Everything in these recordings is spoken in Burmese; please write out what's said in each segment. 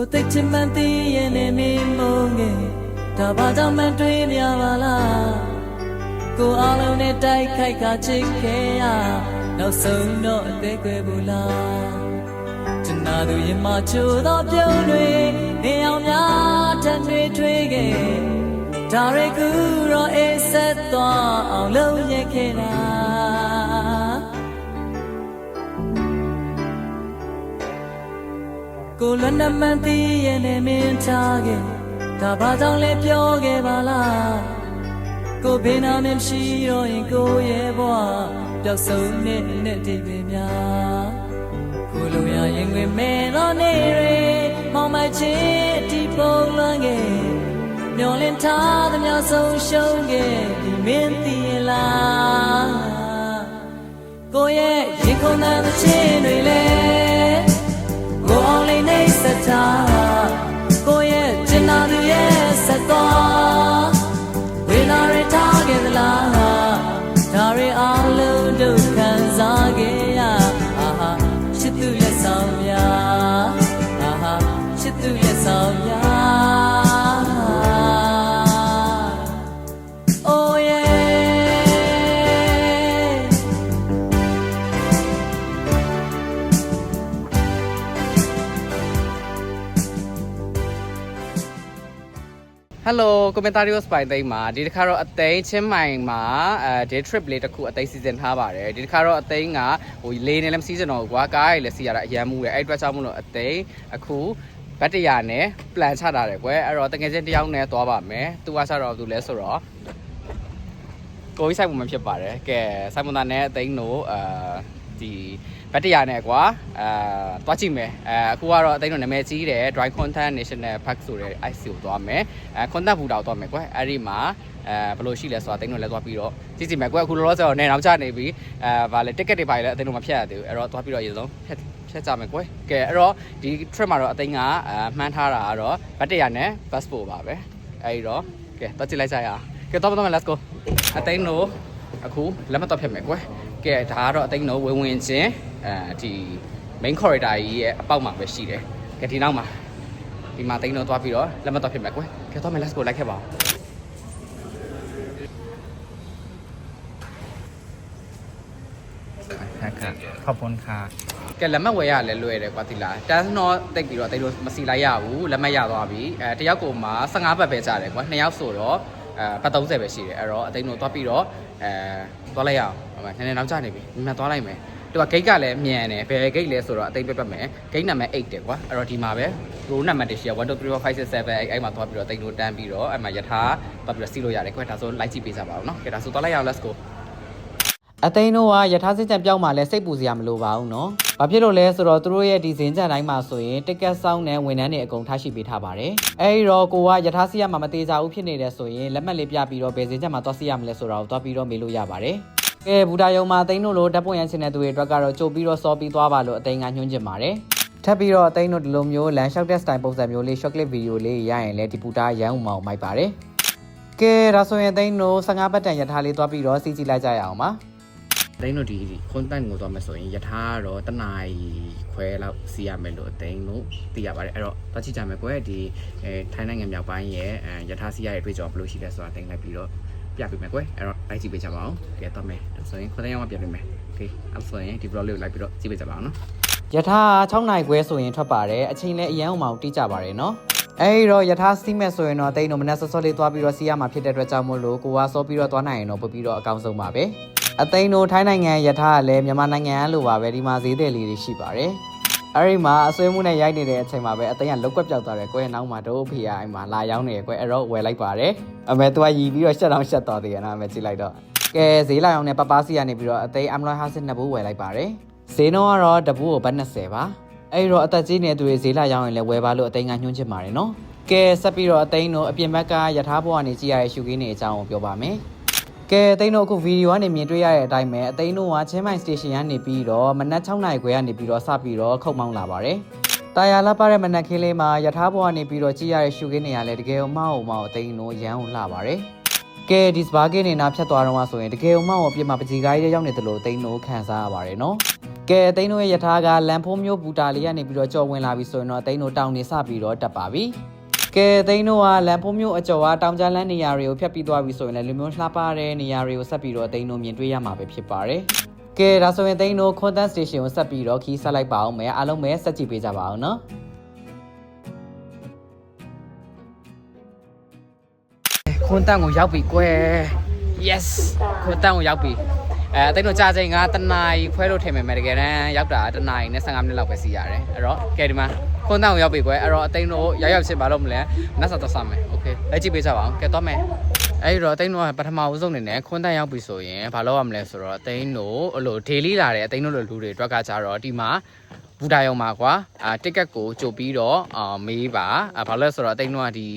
ကိုသိချင်မှန်းသိရင်လည်းမင်းမုန်းငယ်ဒါဘာကြောင့်မှန်းတွေးမြပါလားကိုအားလုံးနဲ့တိုက်ခိုက်ကချစ်ခဲ့ရနောက်ဆုံးတော့အသေးကွယ်ဘူးလားကျွန်တော်တို့ရင်မချိုးသောပြုံးတွေနေအောင်များထပ်တွေထွေးခဲ့ဒါရကူတော့အေးဆက်သွားအောင်လုပ်ရခဲ့တာ ကိုလွတ်နမှန်သိရင်လည်းမင်းချခဲ့ဒါဘာကြောင့်လဲပြောခဲ့ပါလားကိုဘေးနာမင်းရှိတော့ရင်ကိုရဲ့ဘဝပျောက်ဆုံးတဲ့နဲ့တိတ်ပဲများကိုလိုရရင်ဝင်မဲတော့နေရမောင်မချစ်ဒီပုံလွန်ခဲ့မျောလင်းထားသမျှဆုံးရှုံးခဲ့ဒီမင်းသိရင်လားကိုရဲ့ရေခုန်တဲ့ချင်းတွေလဲကိုအောင်လေး နေ ဟယ်လိုကွန်မန်တာရီယိုစပိုင်သိမ်းမှာဒီတစ်ခါတော့အသိန်းချင်းမိုင်မှာအဲ day trip လေးတစ်ခုအသိန်းစီစဉ်ထားပါတယ်ဒီတစ်ခါတော့အသိန်းကဟိုလေးနဲ့လည်းမစီစဉ်တော့ဘူးကွာကားရည်လည်းစီရတာအရန်မှုတယ်အဲ့အတွက်ကြောင့်မလို့အသိန်းအခုဘတ်တရာနဲ့ plan ချတာတယ်ကွယ်အဲ့တော့တကယ်ချင်းတစ်ယောက်နဲ့သွားပါမယ်သူကစတော့သူလဲဆိုတော့ကိုကြီးဆိုင်ပုံမှန်ဖြစ်ပါတယ်ကဲဆိုင်ပုံသားနဲ့အသိန်းတို့အာ ဒီဘတ်တရာနဲ့ကွာအာတွားကြည့်မယ်အဲအခုကတော့အသိန်းတို့နာမည်ကြီးတယ် Dry Content National Park ဆိုတဲ့ IC ကိုသွားမယ်အဲ content ဘူတာကိုသွားမယ်ကွယ်အဲ့ဒီမှာအဲဘယ်လိုရှိလဲဆိုတာအသိန်းတို့လည်းသွားပြီးတော့ကြည့်ကြည့်မယ်ကွယ်အခုလောလောဆယ်တော့နေနောက်ကျနေပြီအဲဗာလေ ticket တွေပါလေအသိန်းတို့မဖြတ်ရသေးဘူးအဲ့တော့သွားပြီးတော့အရင်ဆုံးဖြတ်ဖြတ်ကြမယ်ကွယ်ကဲအဲ့တော့ဒီ trip မှာတော့အသိန်းကအဲမှန်းထားတာကတော့ဘတ်တရာနဲ့ passport ပါပဲအဲ့ဒီတော့ကဲသွားကြည့်လိုက်ကြရအောင်ကဲတော့တော့ let's go အသိန်းတို့အခုလက်မတော့ဖြတ်မယ်ကွယ် ကဲဒါကတော့အသိန်းတို့ဝင်ဝင်ချင်းအဲဒီ main corridor ကြီးရဲ့အပေါက်မှာပဲရှိတယ်ကဲဒီနောက်မှာဒီမှာသိန်းတော့သွားပြီးတော့လက်မတော့ဖြစ်မယ်ကွယ်ကဲတော့မယ် let's go လိုက်ခဲ့ပါဦး ครับขอบคุณค่ะ ကဲလက်မှတ်ဝယ်ရလဲလွယ်တယ်ကွာတိလားတန်းတော့တိတ်ပြီးတော့တိတ်လို့မစီလိုက်ရဘူးလက်မှတ်ရသွားပြီအဲတယောက်ကိုမှ15ဘတ်ပဲကြတယ်ကွာနှစ်ယောက်ဆိုတော့ အဲဘတ်30ပဲရှိတယ်အဲ့တော့အသိန်းတို့သွားပြီးတော့အဲသွားလိုက်ရအောင်ဟိုမှာနည်းနည်းနောက်ကျနေပြီဒီမှာသွားလိုက်မယ်သူကဂိတ်ကလည်းမြန်တယ်ဘယ်ဂိတ်လဲဆိုတော့အသိပြတ်ပတ်မယ်ဂိတ်နံပါတ်8တယ်ကွာအဲ့တော့ဒီမှာပဲ row နံပါတ်1ရှိရ1 2 3 4 5 6 7အဲ့အဲ့မှာသွားပြီးတော့အသိန်းတို့တန်းပြီးတော့အဲ့မှာယထာသွားပြီးတော့စီးလို့ရတယ်ကွာဒါဆိုလိုက်ကြည့်ပေးကြပါဦးနော်ကဲဒါဆိုသွားလိုက်ရအောင် let's go အသိန်းတို့ကယထာစစ်ကြံပြောင်းမှလည်းစိတ်ပူစရာမလိုပါဘူးနော်။ဘာဖြစ်လို့လဲဆိုတော့သူတို့ရဲ့ဒီဇင်ကြံတိုင်းမှာဆိုရင်တက်ကက်ဆောင်နဲ့ဝန်ထမ်းတွေအကုန်ထားရှိပေးထားပါတယ်။အဲဒီတော့ကိုကယထာစစ်ရမှာမသေးကြဘူးဖြစ်နေတယ်ဆိုရင်လက်မှတ်လေးပြပြီးတော့ဘယ်ဇင်ကြံမှာသွားစစ်ရမလဲဆိုတာကိုသွားပြီးတော့မေးလို့ရပါတယ်။ကဲဘူတာယုံမှာအသိန်းတို့လိုတပ်ပွင့်ရချင်တဲ့သူတွေအတွက်ကတော့ကြိုပြီးတော့စောပြီးသွားပါလို့အသိန်းကညွှန်ချင်ပါတယ်။ထပ်ပြီးတော့အသိန်းတို့ဒီလိုမျိုးလမ်းလျှောက်တဲ့ style ပုံစံမျိုးလေး short clip video လေးရရင်လည်းဒီပူတာရန်အောင်မှောက်မိုက်ပါတယ်။ကဲဒါဆိုရင်အသိန်းတို့15ပတ်တန်ယထာလေးသွားပြီးတော့စီးကြည့်လိုက်ကြရအောင်ပါ။ အသိန်းတို့ဒီခွန်တန်ကိုသွားမယ်ဆိုရင်ယထာကတော့တနာရီခွဲလောက်စီးရမယ်လို့အသိန်းတို့သိရပါတယ်အဲ့တော့သွားကြည့်ကြမယ်ကွယ်ဒီအဲထိုင်းနိုင်ငံမြောက်ပိုင်းရဲ့အဲယထာစီးရရဲ့အတွေ့အကြုံဘယ်လိုရှိလဲဆိုတာသိလိုက်ပြီးတော့ပြပေးမယ်ကွယ်အဲ့တော့လိုက်ကြည့်ပေးကြပါအောင်ကဲတော့မယ်ဒါဆိုရင်ခွန်တန်ရောက်မှပြပေးမယ်โอเคအဲ့ဆိုရင်ဒီ blog လေးကိုလိုက်ပြီးတော့ကြည့်ပေးကြပါအောင်နော် ယထာ6နိုင်ခွဲဆိုရင်ထွက်ပါတယ်အချိန်လည်းအရန်အောင်မအောင်တိကျပါတယ်နော်အဲဒီတော့ယထာစီးမဲ့ဆိုရင်တော့တိတ်တော့မနက်စောစောလေးသွားပြီးတော့စီးရမှာဖြစ်တဲ့အတွက်ကြောင့်မို့လို့ကိုကစောပြီးတော့သွားနိုင်ရင်တော့ပို့ပြီးတော့အကောင်းဆုံးပါပဲ အသိန်းတို့ထိုင်းနိုင်ငံယထာကလည်းမြန်မာနိုင်ငံကလိုပါပဲဒီမှာဈေးတယ်လေးတွေရှိပါတယ်အဲဒီမှာအဆွေးမှုနဲ့ရိုက်နေတဲ့အချိန်မှာပဲအသိန်းကလုတ်ကွက်ပြောက်သွားတယ်ကွယ်နောက်မှာတို့ဖေကအိမ်မှာလာရောက်နေတယ်ကွယ်အဲ့တော့ဝယ်လိုက်ပါတယ်အမေသူကရီပြီးတော့ရှက်တော့ရှက်သွားသေးတယ်နော်အမေကြည့်လိုက်တော့ကဲဈေးလာအောင်နဲ့ပပစီကနေပြီးတော့အသိန်းအမလွိုင်းဟာစစ်နှစ်ဘူးဝယ်လိုက်ပါတယ်ဈေးနှုန်းကတော့တပူကိုဘတ်20ပါအဲ့တော့အသက်ကြီးနေသူတွေဈေးလာရောက်ရင်လည်းဝယ်ပါလို့အသိန်းကညွှန်းချင်ပါတယ်နော်ကဲဆက်ပြီးတော့အသိန်းတို့အပြင်ဘက်ကယထာဘောကနေကြည့်ရတဲ့ရှုခင်းနေအကြောင်းကိုပြောပါမယ် ကဲအသိန်းတို့အခုဗီဒီယိုကနေမြင်တွေ့ရတဲ့အတိုင်းပဲအသိန်းတို့ကချင်းမိုင်စတေရှင်ကနေပြီးတော့မနက်6နာရီခွဲကနေပြီးတော့စပြီးတော့ခုတ်မောင်းလာပါတယ်တာယာလာပါတဲ့မနက်ခင်းလေးမှာယထာဘောကနေပြီးတော့ကြည့်ရတဲ့ရှုခင်းနေရလဲတကယ်အောင်မအောင်မအောင်အသိန်းတို့ရမ်းအောင်လှပါတယ်ကဲဒီစပါကင်းနေနာဖြတ်သွားတော့မှဆိုရင်တကယ်အောင်မအောင်အပြစ်မှာပကြီးကားကြီးရောက်နေတယ်လို့အသိန်းတို့ခံစားရပါတယ်နော်ကဲအသိန်းတို့ရဲ့ယထာကလန်ဖိုးမျိုးဘူတာလေးကနေပြီးတော့ကြော်ဝင်လာပြီဆိုရင်တော့အသိန်းတို့တောင်နေစပြီးတော့တက်ပါပြီ ကဲအသိန်းတို့ကလန်ဖိုးမျိုးအကျော်ကတောင်ကြားလန်းနေရာတွေကိုဖျက်ပြီးသွားပြီဆိုရင်လည်းလူမျိုးလှပတဲ့နေရာတွေကိုဆက်ပြီးတော့အသိန်းတို့မြင်တွေ့ရမှာပဲဖြစ်ပါတယ်ကဲဒါဆိုရင်အသိန်းတို့ခွန်တန်စတေရှင်ကိုဆက်ပြီးတော့ခီးဆက်လိုက်ပါအောင်မယ်အားလုံးပဲဆက်ကြည့်ပေးကြပါအောင်နော်ခွန်းတန်းကိုရောက်ပြီကွယ် yes ခွန်းတန်းကိုရောက်ပြီ အဲအသိတို့ကြာချိန်ကတနာရီခွဲလို့ထင်မယ်မယ်တကယ်တမ်းရောက်တာတနာရီနဲ့15မိနစ်လောက်ပဲစီရတယ်အဲ့တော့ကဲဒီမှာခွန်းတန်းကိုရောက်ပြီကွယ်အဲ့တော့အသိတို့ရောက်ရောက်ချင်းမလုပ်မလဲနတ်စာတော့စမယ်โอเคလက်ကြည့်ပေးကြပါအောင်ကဲတော့မယ်အဲ့တော့အသိတို့ကပထမဦးဆုံးနေနဲ့ခွန်းတန်းရောက်ပြီဆိုရင်ဘာလုပ်ရမလဲဆိုတော့အသိတို့အဲ့လို daily လာတဲ့အသိတို့လိုလူတွေအတွက်ကကြတော့ဒီမှာ ဘူတာယုံမှာကွာအာတစ်ကက်ကိုကြိုပြီးတော့အာမေးပါအာဘာလို့လဲဆိုတော့အသိန်းတော့ကဒီ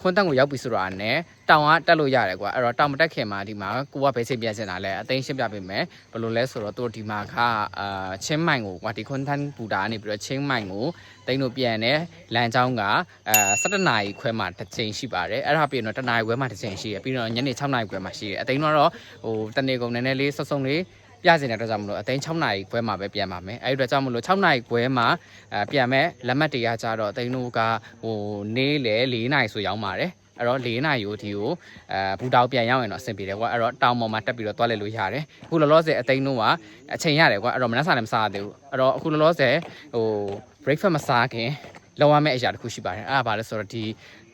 ခွန်းတန်းကိုရောက်ပြီဆိုတော့နဲ့တောင်ကတက်လို့ရတယ်ကွာအဲ့တော့တောင်မတက်ခင်မှာဒီမှာကိုကဘယ်ချိန်ပြန်စင်တာလဲအသိန်းရှင်းပြပေးမယ်ဘယ်လိုလဲဆိုတော့သူတို့ဒီမှာကအာချင်းမိုင်ကိုကွာဒီခွန်းတန်းဘူတာကနေပြီးတော့ချင်းမိုင်ကိုသိန်းတို့ပြန်တယ်လမ်းကြောင်းကအာ17နာရီခွဲမှာတစ်ချိန်ရှိပါတယ်အဲ့ဒါပြီးတော့တနာရီခွဲမှာတစ်ချိန်ရှိရပြီးတော့ညနေ6နာရီခွဲမှာရှိတယ်အသိန်းတော့ဟိုတနေကုန်နည်းနည်းလေးစုံစုံလေး ပြစင်တဲ့အတွက်ကြောင့်မလို့အသိန်း6နာရီခွဲမှာပဲပြန်ပါမယ်အဲ့ဒီအတွက်ကြောင့်မလို့6နာရီခွဲမှာအဲပြန်မဲ့လက်မှတ်တွေကကြတော့အသိန်းတို့ကဟိုနေ့လေ4နာရီဆိုရောက်ပါတယ်အဲ့တော့၄နာရီကိုဒီကိုအဲဘူတောက်ပြန်ရောက်ရင်တော့အဆင်ပြေတယ်ကွာအဲ့တော့တောင်ပေါ်မှာတက်ပြီးတော့တွားလဲလို့ရတယ်အခုလောလောဆယ်အသိန်းတို့ကအချိန်ရတယ်ကွာအဲ့တော့မနက်စာလည်းမစားရသေးဘူးအဲ့တော့အခုလောလောဆယ်ဟို breakfast မစားခင်လောက်ရမယ့်အရာတစ်ခုရှိပါတယ်အဲ့ဒါဘာလဲဆိုတော့ဒီ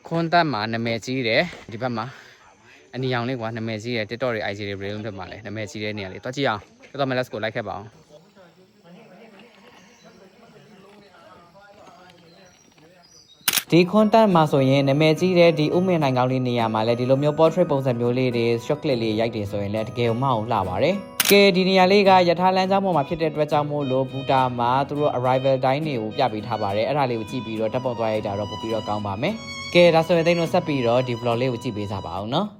ခွန်းတက်မှာနာမည်ကြီးတယ်ဒီဘက်မှာအနီရောင်လေးကွာနာမည်ကြီးတယ် TikTok တွေ IG တွေ reel တွေမှာလည်းနာမည်ကြီးတဲ့နေရာလေးတွားကြည့်အောင် တော်တော်မ let's go လိုက်ခဲ့ပါအောင်ဒီ content မှာဆိုရင်နာမည်ကြီးတဲ့ဒီဥမင်နိုင်ကောင်းလေးနေရာမှာလည်းဒီလိုမျိုး portrait ပုံစံမျိုးလေးတွေ shot clip လေးရိုက်တယ်ဆိုရင်လည်းတကယ်မှအောင်လှပါတယ်ကဲဒီနေရာလေးကယထာလမ်းကြောင်းပေါ်မှာဖြစ်တဲ့အတွက်ကြောင့်မို့လို့ဘူတာမှာသူတို့ arrival time တွေကိုပြပေးထားပါတယ်အဲ့ဒါလေးကိုကြည့်ပြီးတော့တက်ပုံသွားရိုက်တာတော့ပို့ပြီးတော့ကောင်းပါမယ်ကဲဒါဆိုရင်သိန်းတို့ဆက်ပြီးတော့ဒီ vlog လေးကိုကြည့်ပေးကြပါအောင်နော်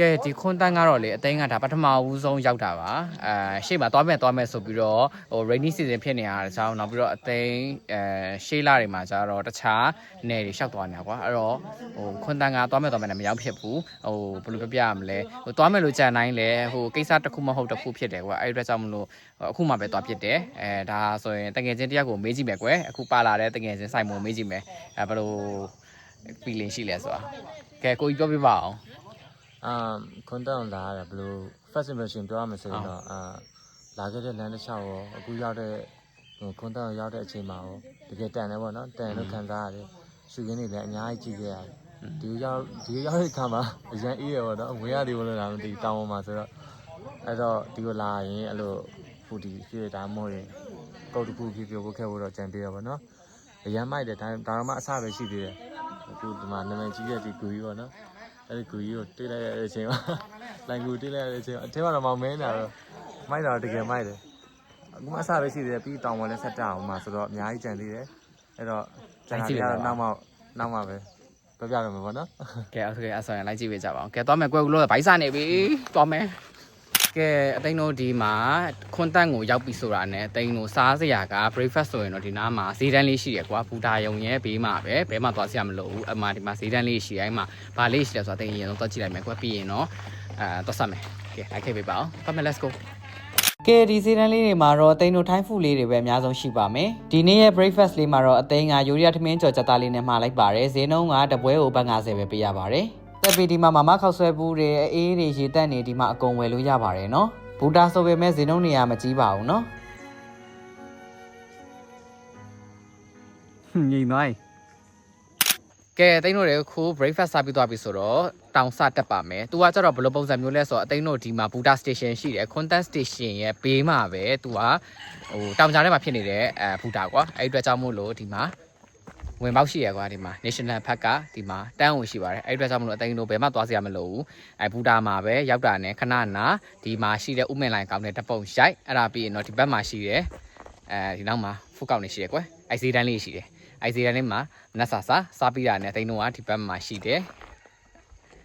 ကဲဒီခွန်းတန်းကတော့လေအသိန်းကဒါပထမဦးဆုံးရောက်တာပါအဲရှေ့မှာသွားမယ်သွားမယ်ဆိုပြီးတော့ဟို rainy season ဖြစ်နေတာတခြားနောက်ပြီးတော့အသိန်းအဲရှေးလာတွေမှာကျတော့တခြားနယ်တွေရှောက်သွားနေတာကွာအဲ့တော့ဟိုခွန်းတန်းကသွားမယ်သွားမယ်နဲ့မရောက်ဖြစ်ဘူးဟိုဘယ်လိုပြောပြရမလဲဟိုသွားမယ်လို့ကြံတိုင်းလေဟိုကိစ္စတစ်ခုမဟုတ်တစ်ခုဖြစ်တယ်ကွာအဲ့ဒီအတွက်ကြောင့်မလို့အခုမှပဲသွားဖြစ်တယ်အဲဒါဆိုရင်တကယ်ချင်းတယောက်ကိုမေးကြည့်မယ်ကွယ်အခုပါလာတဲ့တကယ်ချင်းစိုက်မုံမေးကြည့်မယ်အဲဘယ်လို feeling ရှိလဲဆိုတာကဲကိုကြီးပြောပြပါအောင် အာခွန်တောင်းလာရတယ်ဘယ်လို first impression ပြောရမယ်ဆိုရင်တော့အာလာခဲ့တဲ့လမ်းတစ်လျှောက်ရောအခုရောက်တဲ့ဟိုခွန်တောင်းရောက်တဲ့အချိန်မှာရောတကယ်တန်တယ်ပေါ့နော်တန်လို့ခံစားရတယ်ရှူရင်းတွေလည်းအများကြီးကြည့်ခဲ့ရတယ်ဒီကိုရောက်ဒီကိုရောက်တဲ့အခါမှာအရန်အေးရပေါ့နော်ဝင်ရတယ်ဘလို့လားမသိတောင်းပေါ်မှာဆိုတော့အဲ့တော့ဒီကိုလာရင်အဲ့လိုဖူဒီဖြစ်တာမို့ရင်ကုတ်တခုဖြစ်ဖြစ်ဖို့ခဲ့ဖို့တော့ကြံပေးရပါတော့အရန်မိုက်တယ်ဒါဒါမှအဆပဲရှိသေးတယ်အခုဒီမှာနာမည်ကြီးတဲ့ဒီကူကြီးပေါ့နော် အဲ့ဒီကူကြီးကိုတွေးလိုက်ရတဲ့အချိန်မှာလိုင်ကူတွေးလိုက်ရတဲ့အချိန်မှာအထက်မှာတော့မဲနေတာတော့မိုက်တာတကယ်မိုက်တယ်အခုမှအစပဲရှိသေးတယ်ပြီးတောင်ပေါ်လည်းဆက်တက်အောင်မှာဆိုတော့အများကြီးကြံသေးတယ်အဲ့တော့ကြံသေးတာနောက်မှနောက်မှပဲပြောပြရမယ်ပေါ့နော်ကဲအဲ့ဒါဆိုရင်အဆောင်ရလိုက်ကြည့်ပေးကြပါအောင်ကဲသွားမယ်ကွယ်ကူလို့ဗိုက်စာနေပြီသွားမယ် ကဲအသိန်းတို့ဒီမှာခွန်းတန်းကိုရောက်ပြီဆိုတာနဲ့အသိန်းတို့စားစရာက breakfast ဆိုရင်တော့ဒီနားမှာဈေးတန်းလေးရှိရကွာဘူတာယုံရဲ့ဘေးမှာပဲဘဲမှာသွားစရာမလိုဘူးအမှဒီမှာဈေးတန်းလေးရှိအဲ့မှာဘာလေးရှိလဲဆိုတာအသိန်းရင်တော့သွားကြည့်လိုက်မယ်ကွာပြီးရင်တော့အဲသွားဆက်မယ်ကဲလိုက်ခဲ့ပေးပါအောင်သွားမယ် let's go ကဲဒီစီတန်းလေးတွေမှာတော့အသိန်းတို့ထိုင်းဖူလေးတွေပဲအများဆုံးရှိပါမယ်ဒီနေ့ရဲ့ breakfast လေးမှာတော့အသိန်းကယူရီးယားထမင်းကြော်ချက်သားလေးနဲ့မှာလိုက်ပါတယ်ဈေးနှုန်းကတပွဲကိုဘတ်50ပဲပေးရပါတယ် တက်ပီဒီမှာမမခောက်ဆွဲဘူးတွေအေးတွေရေတက်နေဒီမှာအကုန်ဝယ်လို့ရပါတယ်နော်ဘူတာဆိုပေမဲ့ဈေးနှုန်းနေရာမကြီးပါဘူးနော်ငိမ့်သွားကဲအသိန်းတို့လည်းခု breakfast စားပြီးသွားပြီဆိုတော့တောင်စတက်ပါမယ်။ तू ကကျတော့ဘယ်လိုပုံစံမျိုးလဲဆိုတော့အသိန်းတို့ဒီမှာ Buddha station ရှိတယ် content station ရဲ့ဘေးမှာပဲ तू ကဟိုတောင်ကြားထဲမှာဖြစ်နေတဲ့အဲ Buddha ကွာအဲ့ဒီအတွက်ကြောင့်မို့လို့ဒီမှာ ဝင်ပေါက်ရှိရကွာဒီမှာ national park ကဒီမှာတန်းဝင်ရှိပါတယ်အဲ့ဒီအတွက်ကြောင့်မလို့အသိန်းတို့ဘယ်မှသွားစရာမလိုဘူးအဲ Buddha မှာပဲရောက်တာနဲ့ခဏနာဒီမှာရှိတဲ့ဥမင်လိုင်ကောင်းတဲ့တပုံရိုက်အဲ့ဒါပြီးရင်တော့ဒီဘက်မှာရှိတယ်အဲဒီနောက်မှာဖုတ်ကောက်နေရှိတယ်ကွာအိုက်စီတန်းလေးရှိတယ်အိုက်စီတန်းလေးမှာနတ်ဆာစာစားပြီးတာနဲ့အသိန်းတို့ကဒီဘက်မှာရှိတယ်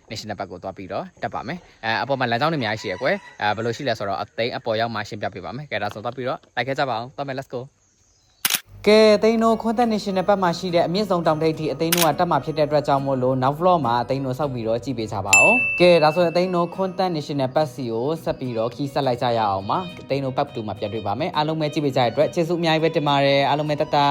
national park ကိုသွားပြီးတော့တက်ပါမယ်အဲအပေါ်မှာလမ်းကြောင်းတွေအများကြီးရှိရယ်ကွယ်အဲဘယ်လိုရှိလဲဆိုတော့အသိန်းအပေါ်ရောက်မှရှင်းပြပေးပါမယ်ကဲဒါဆိုသွားပြီးတော့လိုက်ခဲ့ကြပါအောင်သွားမယ် let's go ကဲအသိန်းတို့ခွန်သက် national ဘက်မှာရှိတဲ့အမြင့်ဆုံးတောင်ထိပ်ထိအသိန်းတို့ကတက်မှာဖြစ်တဲ့အတွက်ကြောင့်မို့လို့နောက် vlog မှာအသိန်းတို့စောက်ပြီးတော့ကြည့်ပေးကြပါဦးကဲဒါဆိုရင်အသိန်းတို့ခွန်သက် national ဘက်စီကိုဆက်ပြီးတော့ခီးဆက်လိုက်ကြရအောင်ပါအသိန်းတို့ဘက်တူမှာပြန်တွေ့ပါမယ်အားလုံးပဲကြည့်ပေးကြတဲ့အတွက်ကျေးဇူးအများကြီးပဲတင်ပါတယ်အားလုံးပဲတတ်တာ